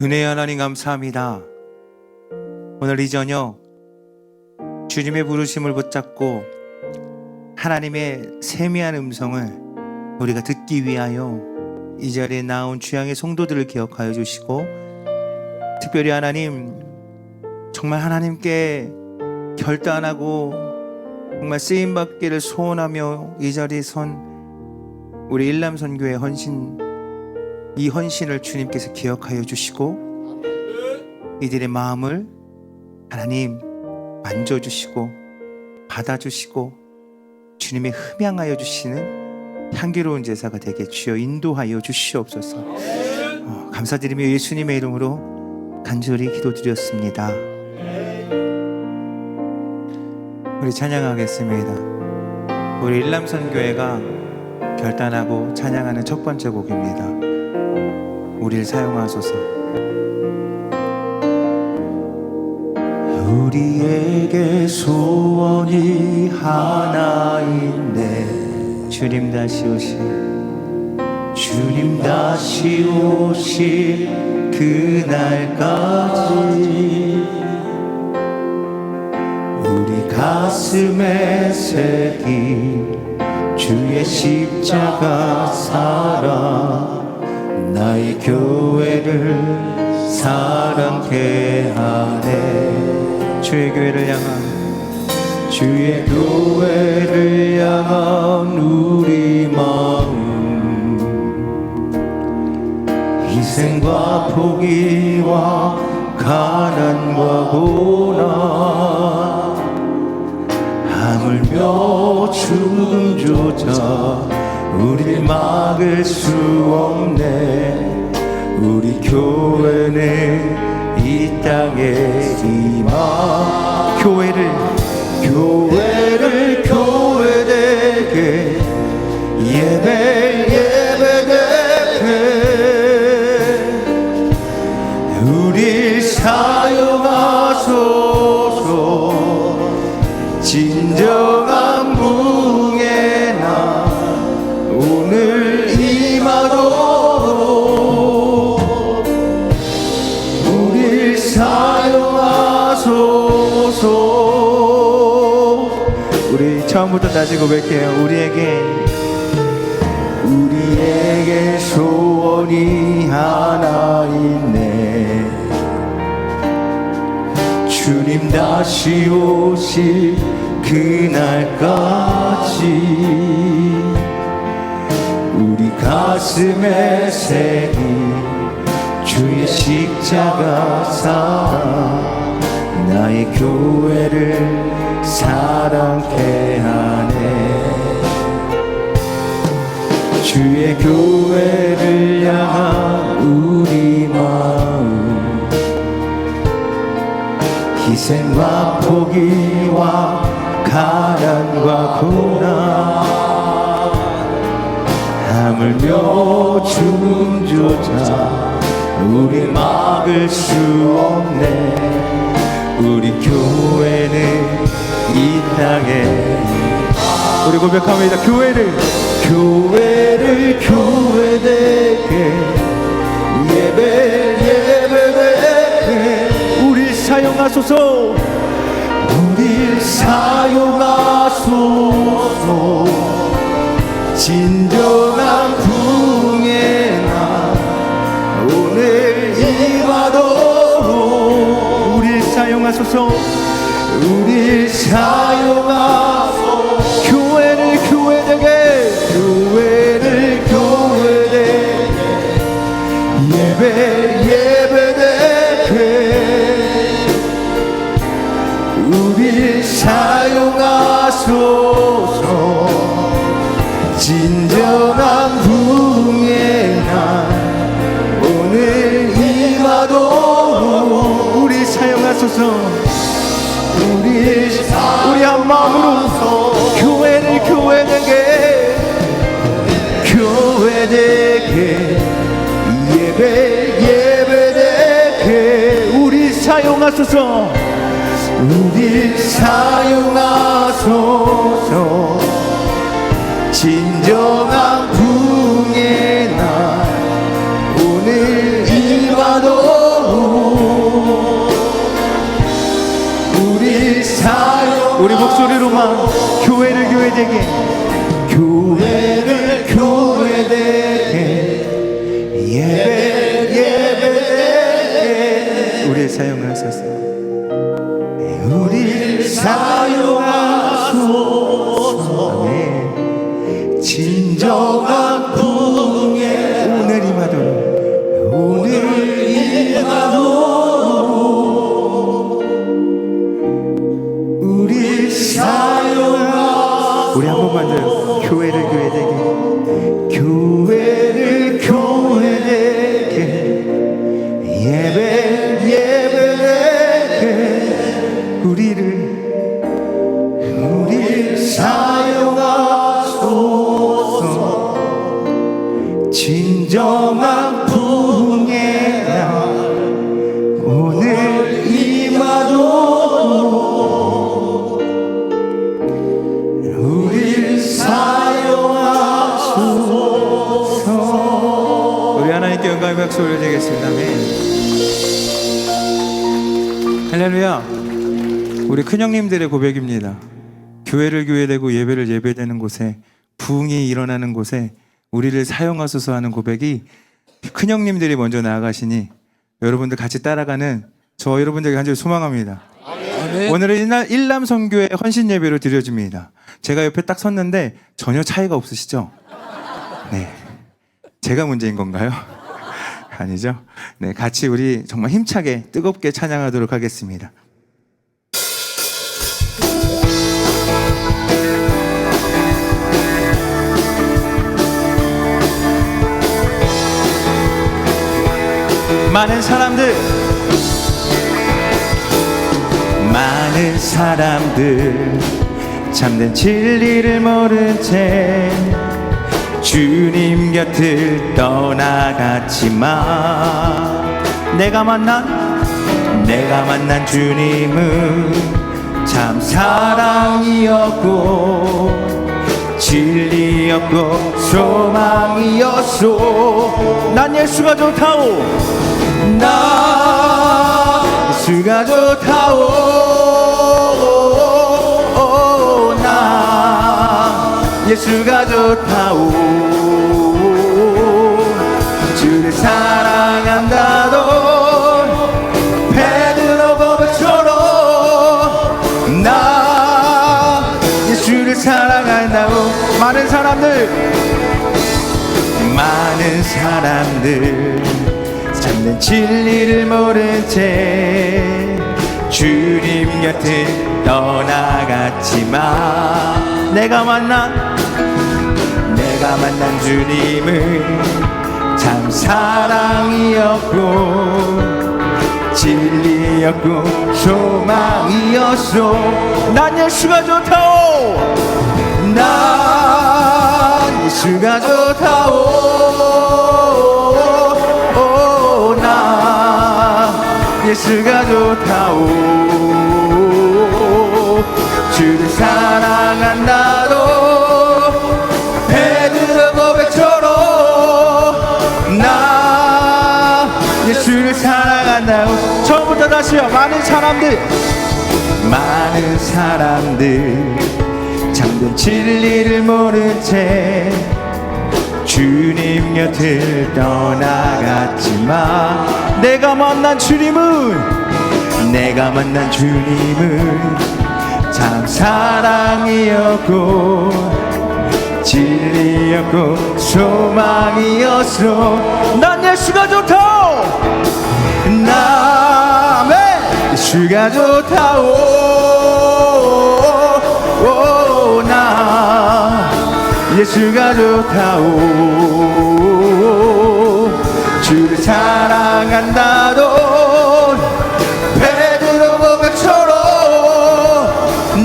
은혜의 하나님 감사합니다. 오늘 이 저녁 주님의 부르심을 붙잡고 하나님의 세미한 음성을 우리가 듣기 위하여 이 자리에 나온 주양의 성도들을 기억하여 주시고 특별히 하나님 정말 하나님께 결단하고 정말 쓰임 받기를 소원하며 이 자리에 선 우리 일남 선교의 헌신 이 헌신을 주님께서 기억하여 주시고 이들의 마음을 하나님 만져주시고 받아주시고 주님의 흠양하여 주시는 향기로운 제사가 되게 주여 인도하여 주시옵소서. 어, 감사드리며 예수님의 이름으로 간절히 기도드렸습니다. 우리 찬양하겠습니다. 우리 일남선교회가 결단하고 찬양하는 첫 번째 곡입니다 우리를 사용하소서. 우리에게 소원이 하나 있네. 주님 다시 오실, 주님 다시 오실 그날까지 우리 가슴에 새긴 주의 십자가 사랑 나의 교회를 사랑케 하네. 주의 교회를 향한 주의 교회를 향한 우리 마음. 희생과 포기와 가난과 고난 하물며 죽음조차 우리 막을 수 없네. 우리 교회는 이 땅에 임하. 교회를 교회를 오실 그날까지 우리 가슴에 새긴 주의 십자가 사랑 나의 교회를 사랑케 하네. 주의 교회를 향한 생과 포기와 가난과 고난. 하물며 죽음조차 우리 막을 수 없네. 우리 교회는 이 땅에. 우리 고백합니다. 교회를. 교회를 교회되게 예배 사용하소서. 우리 사용하소서. 진정한 붕의 날 오늘 임하도록 우리 사용하소서. 우리 사용하소서 사용하소서. 진정한 붕의 날 오늘 임하도록 우리 사용하소서. 우리 우리 한 마음으로 교회를 교회되게 교회되게 예배 예배되게 우리 사용하소서 우리 사용하소서. 진정한 풍의 날 오늘 이바도 우리 사용 우리 목소리로만 교회를 교회되게 예배를 예배되는 곳에 부흥이 일어나는 곳에 우리를 사용하소서 하는 고백이 큰형님들이 먼저 나아가시니 여러분들 같이 따라가는 저 여러분들에게 간절히 소망합니다. 오늘은 일남, 일남 선교의 헌신 예배로 드려집니다. 제가 옆에 딱 섰는데 전혀 차이가 없으시죠? 네. 제가 문제인 건가요? 아니죠? 네, 같이 우리 정말 힘차게 뜨겁게 찬양하도록 하겠습니다. 많은 사람들. 많은 사람들. 참된 진리를 모른 채 주님 곁을 떠나갔지만 내가 만난 내가 만난 주님은 참 사랑이었고 진리였고 소망이었소. 난 예수가 좋다오 나 예수가 좋다오. 나 예수가 좋다오. 주를 사랑한다도 베드로 고백처럼 나 예수를 사랑한다고. 많은 사람들 많은 사람들 참된 진리를 모른 채 주님 곁을 떠나갔지만 내가 만난 내가 만난 주님은 참 사랑이었고 진리였고 소망이었소. 난 예수가 좋다오. 난 예수가 좋다오 예수가 좋다오. 주를 사랑한다도 베드로 고백처럼 나 예수를 사랑한다고 처음부터 다시요 많은 사람들 많은 사람들 참된 진리를 모른 채 주님 곁을 떠나갔지만 내가 만난 주님은 내가 만난 주님은 참 사랑이었고 진리였고 소망이었어 난 예수가 좋다. 나 예수가 좋다오 오, 예수가 좋다오. 주를 사랑한다도 베드로 고백처럼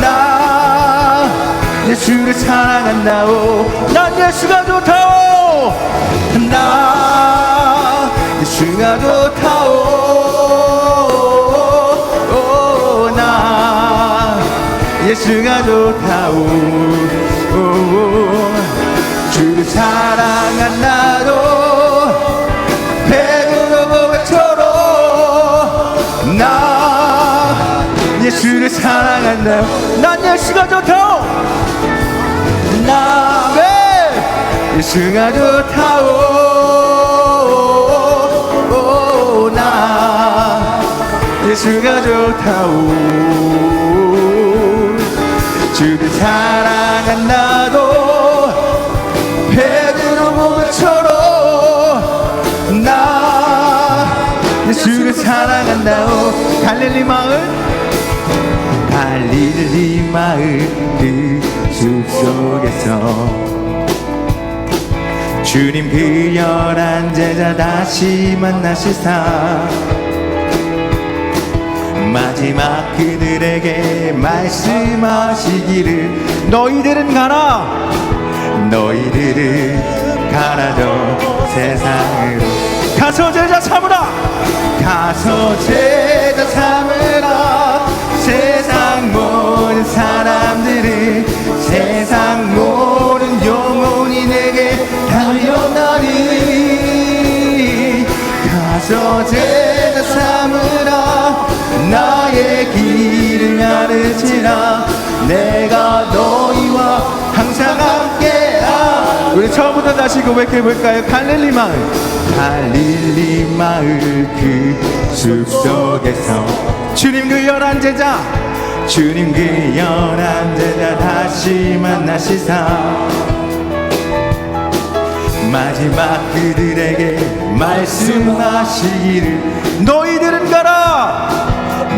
나 예수를 사랑한다오. 난 예수가 좋다오. 나 예수가 좋다오. 오, 나 예수가 좋다오. 오, 주를 사랑한다도 베드로 고백처럼 나 예수를 사랑한다 난 예수가 좋다 예수가 좋다오 나 예수가 좋다오. 주를 사랑한 나도 예수를 사랑한다오. 갈릴리 마을? 갈릴리 마을 그 숲 속에서. 주님 그 열한 제자 다시 만나시사. 마지막 그들에게 말씀하시기를 너희들은 가라. 너희들은 가라 저 세상으로. 가서 제자 삼으라 가서 제자 삼으라 세상 모든 사람들은 세상 모든 영혼이 내게 달려나리 가서 제자 삼으라 나의 길을 가르치라. 내가 우리 처음부터 다시 고백해 볼까요? 갈릴리 마을. 갈릴리 마을 그 숲속에서 주님 그 열한 제자. 주님 그 열한 제자 다시 만나시사. 마지막 그들에게 말씀하시기를 너희들은 가라!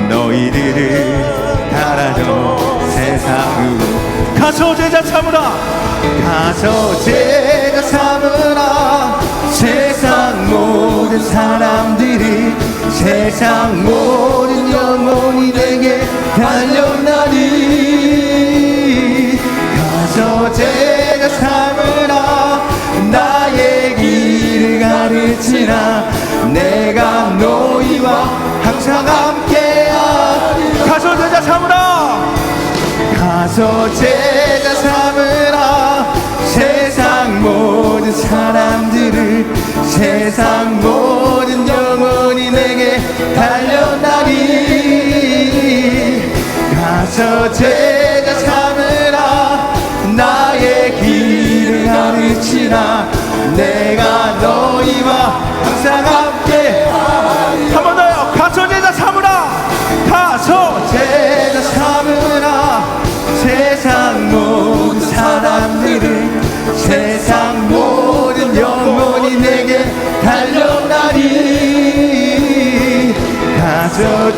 너희들은 가라 저 세상으로 가서 제자 삼으라. 가서 제자 삼으라. 세상 모든 사람들이 세상 모든 영혼이 내게 달려나니. 가서 제자 삼으라. 나의 길을 가르치라. 내가 너희와 항상 함께야 가서 제자 삼으라. 가서 제자 사람들을 세상 모든 영혼이 내게 달려나니. 가서 제자 삼으라. 나의 길을 가르치라. 내가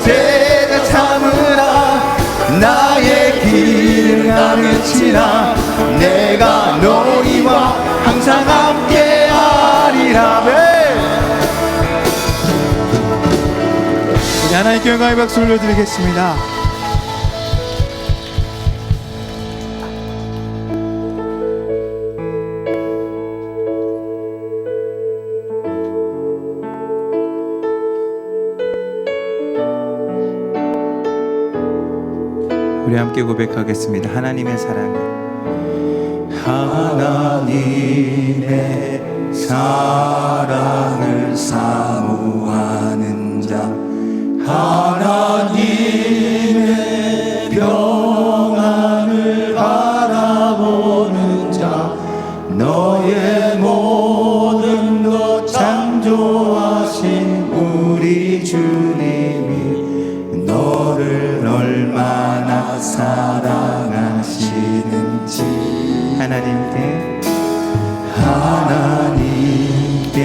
제자 삼으라. 나의 길을 가르치라. 내가 너희와 항상 함께하리라. 네. 우리 하나님께 영광의 박수 올려드리겠습니다 우리 함께 고백하겠습니다. 하나님의 사랑을 하나님의 사랑을 사모하는 자. 하나님 하나님께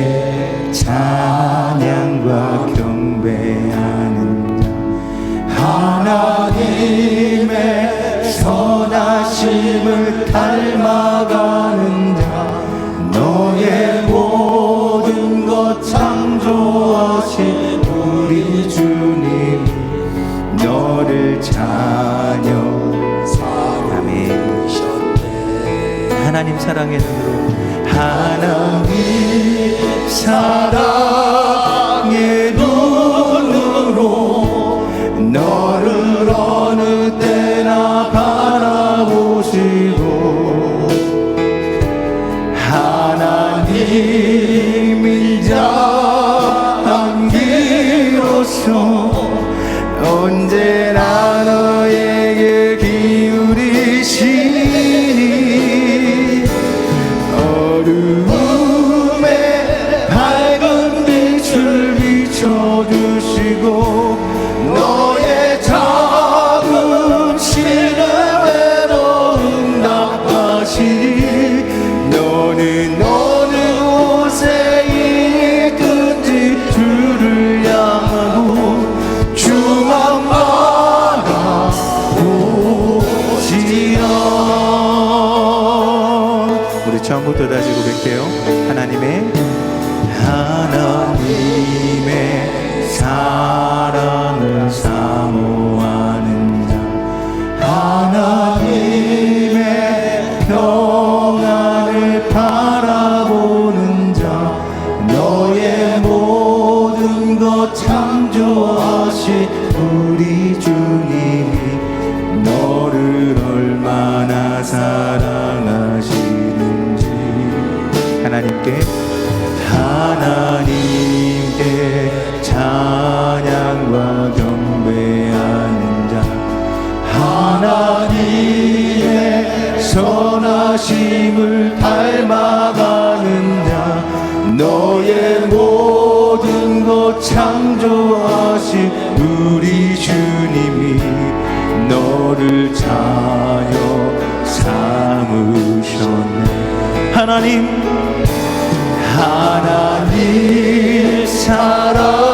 찬양과 경배하는 자. 하나님의 선하심을 닮아가는 자. 너의 모든 것 창조하신 우리 주님. 너를 찬양 사랑하셨네. 하나님 사랑의 눈으로 하나님 사랑 지어 우리 처음부터 다시 고백해요. 하나님의 하나님의 사랑. 하심을 닮아가느냐. 너의 모든 것 창조하신 우리 주님이 너를 자녀 삼으셨네. 하나님 하나님 사랑.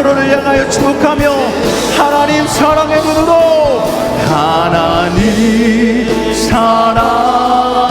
서로를 향하여 축복하며 하나님 사랑의 눈으로 하나님 사랑.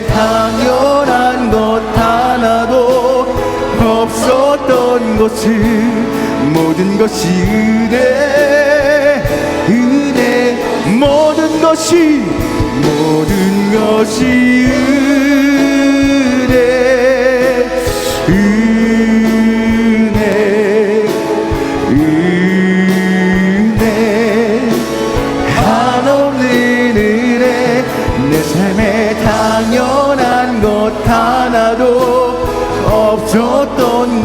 당연한 것 하나도 없었던 것은 모든 것이 은혜 은혜 모든 것이 모든 것이 은혜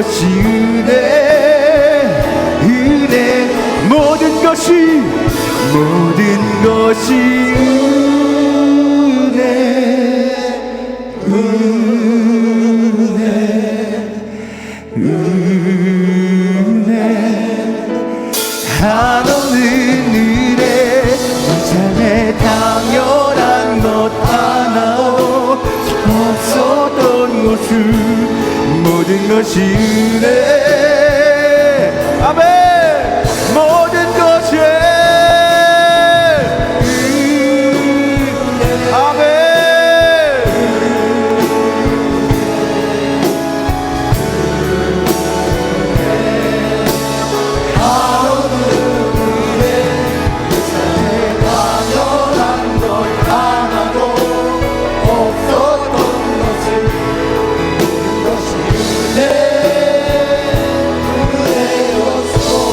것이 은혜 은혜 모든 것이 모든 것이 은혜 한없는 은혜 내 삶에 당연한 것 하나도 없었던 것은 모든 것이 은혜 아멘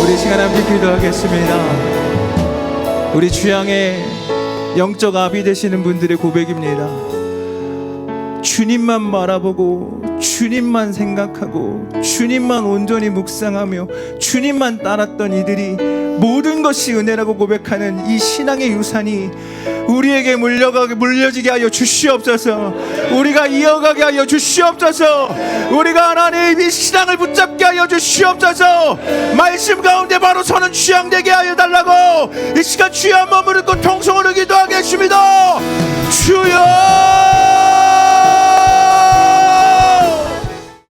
우리 시간 함께 기도하겠습니다. 우리 주양의 영적 아비 되시는 분들의 고백입니다. 주님만 바라보고 주님만 생각하고 주님만 온전히 묵상하며 주님만 따랐던 이들이 모든 것이 은혜라고 고백하는 이 신앙의 유산이 우리에게 물려가게 물려지게 하여 주시옵소서. 우리가 이어가게 하여 주시옵소서. 우리가 하나님 이 신앙을 붙잡게 하여 주시옵소서. 말씀 가운데 바로 서는 취향되게 하여 달라고 이 시간 한번 무릎 꿇고 통성으로 기도하겠습니다. 주여.